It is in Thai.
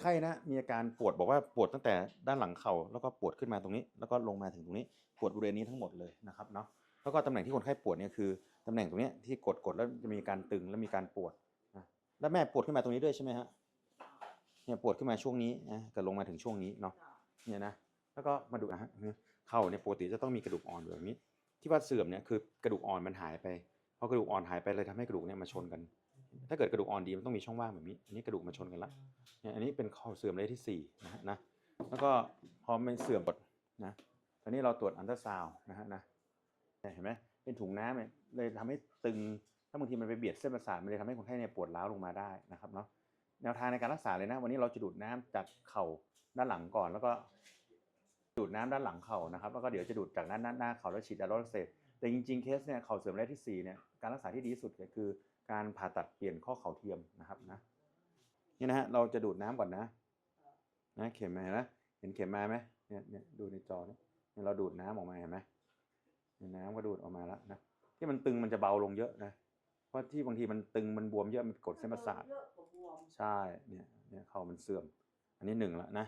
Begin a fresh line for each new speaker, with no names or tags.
ไข้นะมีอาการปวดบอกว่าปวดตั้งแต่ด้านหลังเข่าแล้วก็ปวดขึ้นมาตรงนี้ แล้วก็ลงมาถึงตรงนี้ปวดบริเวณนี้ทั้งหมดเลยนะครับเนาะแล้วก็ตำแหน่งที่คนไข้ปวดเนี่ยคือตำแหน่งตรงนี้ที่กดกดแล้วจะมีการตึงแล้วมีการปวดนะแล้วแม่ปวดขึ้นมาตรงนี้ด้วยใช่ไหมฮะเนี่ยปวดขึ้นมาช่วงนี้นะกับลงมาถึงช่วงนี้เนาะเนี่ยนะแล้วก็มาดูนะฮะเข่าเนี่ยปกติจะต้องมีกระดูกอ่อนอยู่แบบนี้ ที่ว่าเสื่อมเนี่ยคือกระดูกอ่อนมันหายไปพอกระดูกอ่อนหายไปเลยทำให้กระดูกเนี่ยมาชนกัน ถ้าเกิดกระดูกอ่อนดีมันต้องมีช่องว่างแบบนี้อันนี้กระดูกมาชนกันละเนี่ยอันนี้เป็นข้อเสื่อมระยะที่สี่นะฮะนะแล้วก็พอมันเสื่อมหมดนะตอนนี้เราตรวจอันตราซาวนะฮะนะเห็นไหมเป็นถุงน้ำเนี่ยเลยทำให้ตึงถ้าบางทีมันไปเบียดเส้นประสาทมันเลยทำให้คนไข้เนี่ยปวดร้าวลงมาได้นะครับเนาะแนวทางในการรักษาเลยนะ วันนี้เราจะดูดน้ำจากเข่าด้านหลังก่อน แล้วก็ ดูดน้ำด้านหลังเข่านะครับแล้วก็เดี๋ยวจะดูดจากด้านหน้าหน้าเข่าแล้วฉีดยาลดอักเสบแต่จริงๆเคสเนี่ยเข่าเสื่อมระยะที่สี่เนี่ยการรักษาที่ดีที่สุดก็คือ การผ่าตัดเปลี่ยนข้อเข่าเทียมนะครับนะนี่นะฮะเราจะดูดน้ำก่อนนะนะเข็มมาเห็นไหมเห็นเข็มมาไหมเนี่ยเนี่ยดูในจอเนี่ยเนี่ยเราดูดน้ำออกมาเห็นไหมเนี่ยน้ำก็ดูดออกมาแล้วนะที่มันตึงมันจะเบาลงเยอะนะเพราะที่บางทีมันตึงมันบวมเยอะมันกดเส้นประสาท
เยอะกว่าบวม
ใช่เนี่ยเนี่ยเข่ามันเสื่อม อันนี้หนึ่งแล้วนะ